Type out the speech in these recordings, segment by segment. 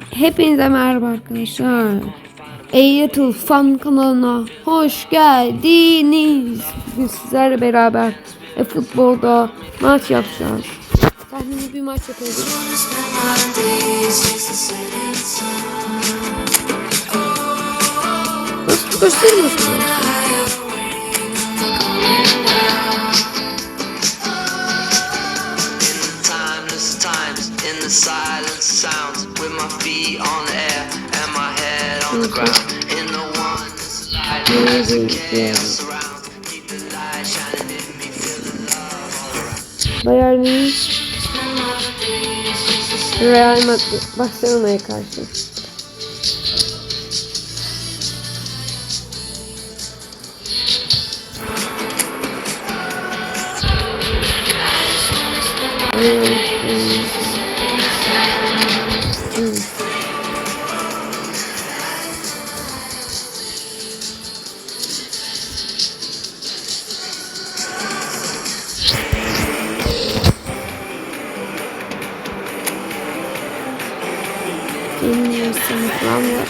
Hepinize merhaba arkadaşlar. Eyatul Fan kanalına hoş geldiniz. Bugün sizlerle beraber e, futbolda maç yapacağız. Tahmini bir maç yapacağız. Nasıl Real Madrid Barcelona'ya karşı. Bilmiyorsun falan var.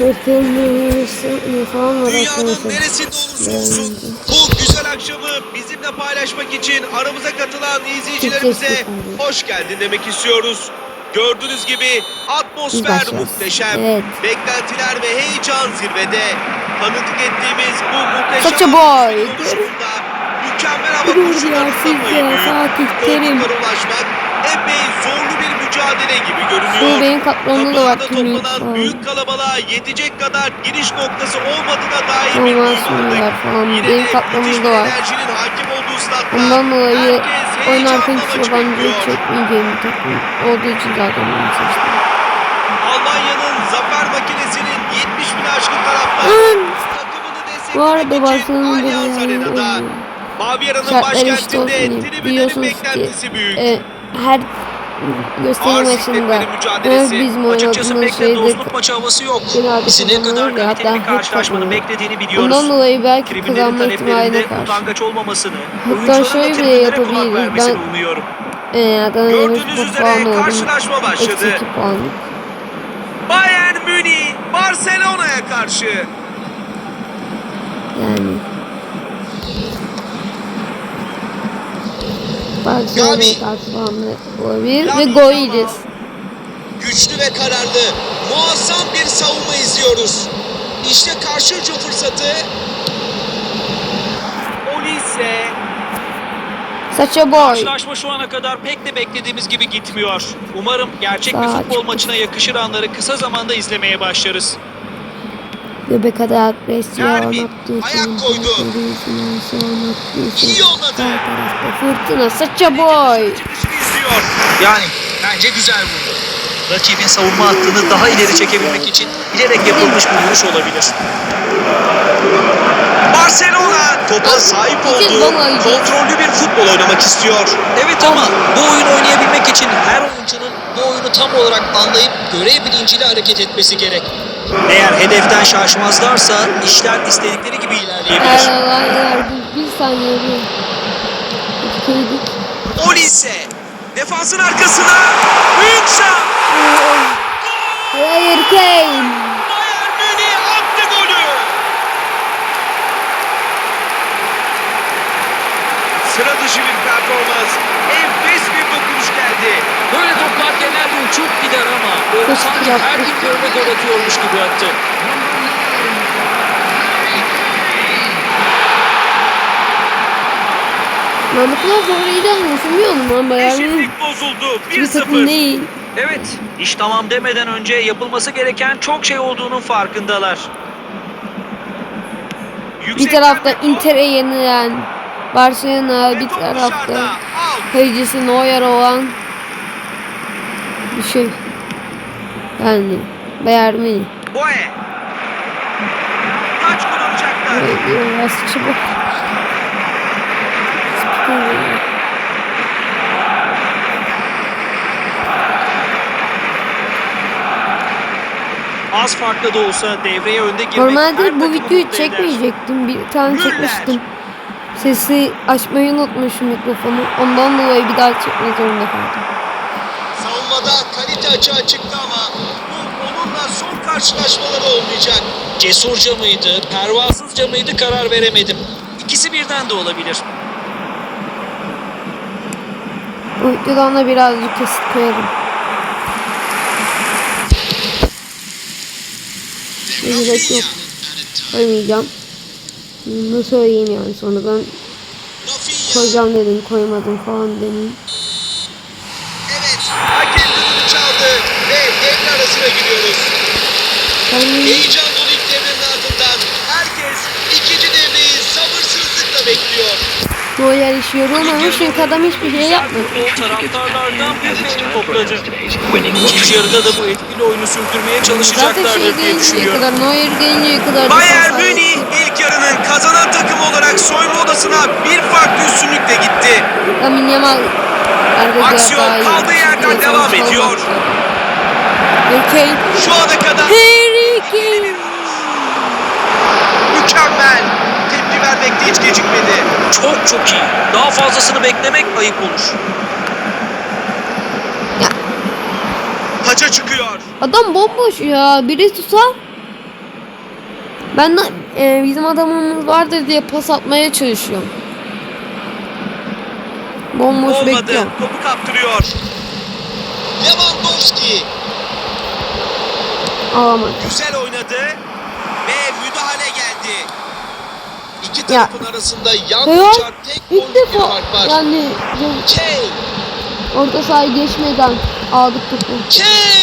Bilmiyorsun falan var Dünyanın neresinde olursa olsun bu güzel akşamı bizimle paylaşmak için aramıza katılan izleyicilerimize hoş geldin demek istiyoruz. Gördüğünüz gibi atmosfer muhteşem. Evet. Beklentiler ve heyecan zirvede. Tanıklık ettiğimiz bu muhteşem Such a boy. mükemmel hava büyük. Fatih. Koltuklara ulaşmak epey zorlu bir mücadele gibi görünüyor. benim katmanımda da var Kapılarda tüm toplanan büyük kalabalığa yetecek kadar giriş noktası olmadığına dair bir bunlar falan. Yine Benim de katmanımda müthiş bir da var. enerjinin hakim olduğu statta Ondan dolayı oynarken hiç yabancı çekmeyeceğim bir takım olduğu için zaten bunu seçtim. Almanya'nın zafer makinesinin 70 bin aşkın taraftarı Bu arada Barcelona'da bir eşit başkentinde tribünlerin beklentisi büyük. e, her gösteri maçında oynadığımız pek de şeyde kazanılır ya, kaliteli hatta hep biliyoruz. Ondan dolayı belki kazanma ihtimaline taleplerinde karşı. Hatta şöyle da bile yapabiliriz. Ben- umuyorum. E, Adana üzere puan aldım. Eksi başladı. 2 puanlık. Bayern Münih Barcelona'ya karşı. Yani. Gavi. ve Gavi ama. yiyeceğiz. Güçlü ve kararlı, muazzam bir savunma izliyoruz. İşte karşı hücum fırsatı. Olise. Saça boy. Karşılaşma şu ana kadar pek de beklediğimiz gibi gitmiyor. Umarım gerçek bir Sağ futbol maçına yakışır anları kısa zamanda izlemeye başlarız. Göbek için koydu. anlattığı için İyi yolladı. Sağ tarafta fırtına saça boy. Yani bence güzel vurdu. Rakibin savunma hattını daha ileri çekebilmek için bilerek yapılmış bir vuruş olabilir. Barcelona topa sahip olduğu kontrollü bir futbol oynamak istiyor. Evet ama bu oyunu oynayabilmek için her oyuncunun bu oyunu tam olarak anlayıp görev bilinciyle hareket etmesi gerek. Eğer hedeften şaşmazlarsa işler istedikleri gibi ilerleyebilir. Eğer yardım bir saniye bir. Kıydık. Olise defansın arkasına şans. Hayır Kane. Bayern Münih attı golü. Sıra dışı bir performans. Bir dokunuş geldi. Böyle toplar genelde uçup gider ama o sanki her gittiğinde gol atıyormuş gibi attı. Ben bu kadar zorlayacağım düşünmüyordum lan Bayern Münih Eşitlik bozuldu. bir takım 1-0. değil. Evet, iş tamam demeden önce yapılması gereken çok şey olduğunun farkındalar. Bir Yüksek tarafta tempo Inter'e yenilen Barcelona bir tarafta kayıcısı Neuer olan bir şey. Yani Bayern Münih. Boye. Kaç kullanacaklar? Böyle diyor çabuk. Az farklı da olsa devreye önde girmek Normalde bu videoyu çekmeyecektim. Bir tane Müller. çekmiştim. Sesi açmayı unutmuşum mikrofonu. Ondan dolayı bir daha çekmek zorunda kaldım. Sahada kalite açığa çıktı ama bu onunla son karşılaşmaları olmayacak. Cesurca mıydı, pervasızca mıydı karar veremedim. İkisi birden de olabilir. Bu videodan da birazcık kesit koyarım. Ne gerek yok. Koymayacağım. Bunu söyleyeyim yani sonradan koyacağım dedim koymadım falan dedim. Heyecan dolu ilk devrenin ardından herkes ikinci devreyi sabırsızlıkla bekliyor. Neuer işi yorulmamış çünkü adam hiçbir şey yapmadı. O taraftarlardan büyük bir topladı. İkinci yarıda da bu etkili oyunu sürdürmeye Zaten şey çalışacaklardır diye düşünüyorum. kadar, Neuer gelinceye kadar... Bayern Münih ilk yarının kazanan takımı olarak soyunma odasına bir farklı üstünlükle gitti. Lamine Yamal Aksiyon kaldığı yerden devam ediyor. Kane. Şu ana kadar Harry Kane. mükemmel. Tepki vermekte hiç gecikmedi. Çok çok iyi. Daha fazlasını beklemek ayıp olur. Taça çıkıyor. Adam bomboş ya. Biri tutsa. Ben de e, bizim adamımız vardır diye pas atmaya çalışıyorum. Bomboş Olmadı. bekliyorum. Topu kaptırıyor. Lewandowski Alamadı. güzel oynadı ve müdahale geldi. İki Ya. tarafın arasında Ya yalnızca tek ilk defa fark var. yani Kane, orta sahayı geçmeden aldık topu. Kane!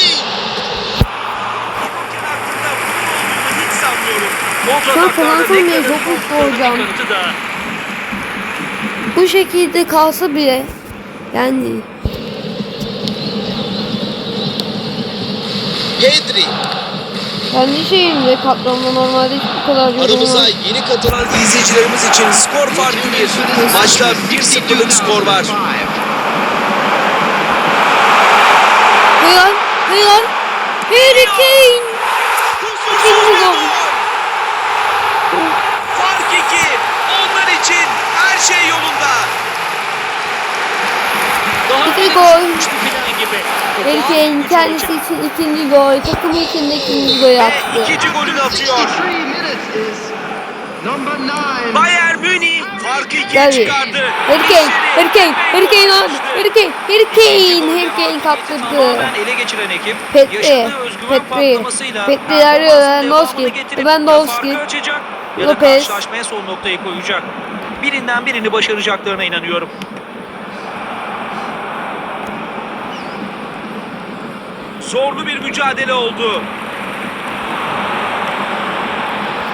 an Fransa bile çok mutlu olacağım. Bu şekilde kalsa bile yani Pedri kendi şeyimde katlamda normalde hiç bu kadar aramıza yorulmaz. yeni katılan izleyicilerimiz için skor farkı bir. Maçta 1-0'lık skor var. Hayal. Harry Kane. İkinci gol. Fark 2. Onlar için her şey yolunda. İki gol. Harry Kane kendisi için ikinci gol. Takımı için de ikinci gol Ve attı. ikinci golünü atıyor. Bayern Münih farkı ikiye bir. çıkardı. Abi. Harry Kane, Harry Kane, Harry Kane kaptırdı. Ele geçiren ekip Petri, Petri, Petri arıyor, Lewandowski, Lewandowski, Lopez. karşılaşmaya son noktayı koyacak. Birinden birini başaracaklarına inanıyorum. Zorlu bir mücadele oldu.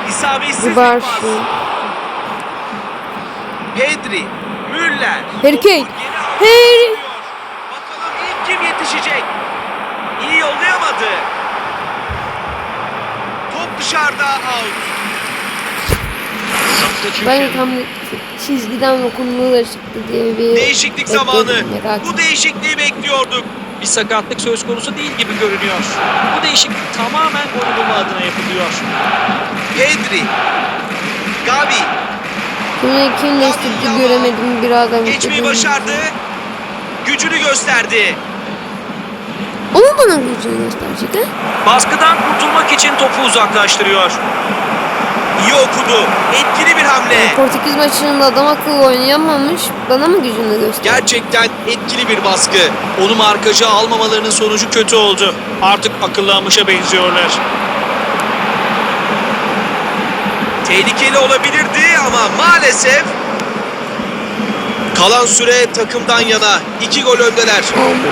İsabetsiz bir pas. Pedri, Müller. Aldı. Harry. Bakalım ilk kim yetişecek? İyi yollayamadı. Top dışarıda out. Ben tam çizgiden da çıktı diye bir Değişiklik zamanı. Bu değişikliği bekliyorduk. Bir sakatlık söz konusu değil gibi görünüyor. Bu değişiklik tamamen gol bulma adına yapılıyor. Pedri, Gavi Kimle kim değiştirdi göremedim birazdan. geçmeyi başardı. Gücünü gösterdi. O mu bana gücünü gösterecek ha? Baskıdan kurtulmak için topu uzaklaştırıyor. İyi okudu. Etkili bir hamle. Portekiz maçında adam akıllı oynayamamış. Bana mı gücünü göster? Gerçekten etkili bir baskı. Onu markaja almamalarının sonucu kötü oldu. Artık akıllanmışa benziyorlar. Tehlikeli olabilirdi ama maalesef kalan süre takımdan yana. İki gol öndeler.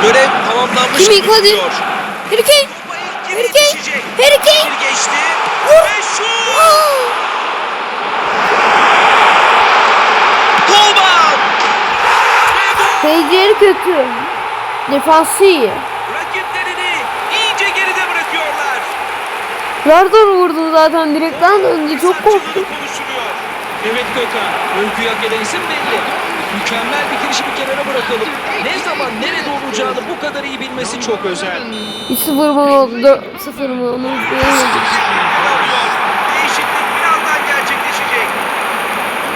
Görev tamamlanmış Kimi? gibi Hadi. duruyor. Harry Kane! Topa ilk Harry Kane! yetişecek? Harry Kane! Bir geçti. Bu Seyircileri kötü. Defansı iyi. rakiplerini iyice geride bırakıyorlar. Rardor vurdu zaten direkten döndü. Çok korktum. Evet Gökhan, övgü hak eden isim belli. Mükemmel bitirişi bir kenara bırakalım. Ne zaman nerede olacağını bu kadar iyi bilmesi çok özel. 1-0 mı oldu? 4-0 mı? Onu bilemedik. Oluyor. Değişiklik birazdan gerçekleşecek.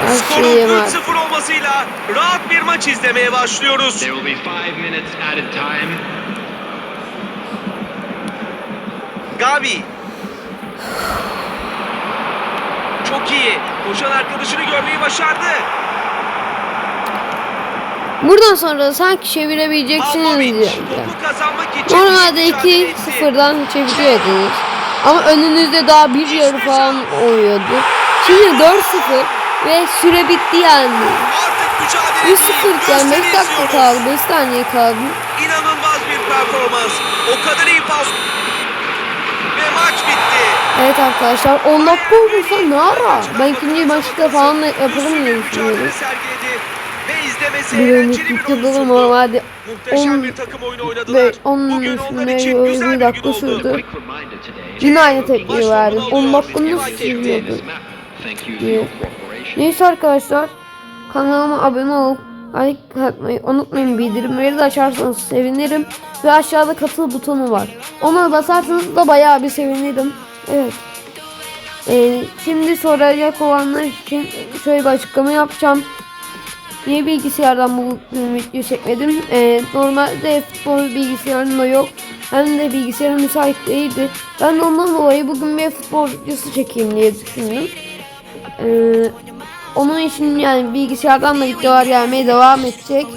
Her şeyi var. 3-0 olmasıyla rahat bir maç izlemeye başlıyoruz. There will be five minutes added time. Gavi. Çok iyi. Koşan arkadaşını görmeyi başardı. Buradan sonra sanki çevirebileceksiniz diye. Normalde mücadele etti. 2-0'dan çeviriyordunuz. Ama önünüzde daha bir yarı falan oluyordu. Şimdi 4-0 ve süre bitti yani. Artık mücadele 3-0 iken 5 dakika kaldı, 5 saniye kaldı. İnanılmaz bir performans. O kadar iyi pas. Ve maç bitti. Evet arkadaşlar 10 dakika olursa ne ara? Ben ikinci maçta falan yaparım diye düşünüyorum. Bir önlük oyun normalde Muhteşem 10 bir takım oyunu oynadılar. ve 10 Bugün onlar üstüne için öyle güzel bir bir dakika gün oldu. sürdü. Yine aynı tepkiyi verdim. 10 dakika nasıl sürüyordu? diye. Neyse arkadaşlar kanalıma abone olup like atmayı unutmayın bildirimleri de açarsanız sevinirim ve aşağıda katıl butonu var ona basarsanız da bayağı bir sevinirim evet Ee, şimdi soracak olanlar için şöyle bir açıklama yapacağım Niye bilgisayardan bu video çekmedim? Ee, normalde futbol bilgisayarım da yok. Hem de bilgisayarım müsait değildi. Ben de ondan dolayı bugün bir futbol videosu çekeyim diye düşündüm. Ee, onun için yani bilgisayardan da videolar gelmeye devam edecek.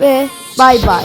Ve bay bay.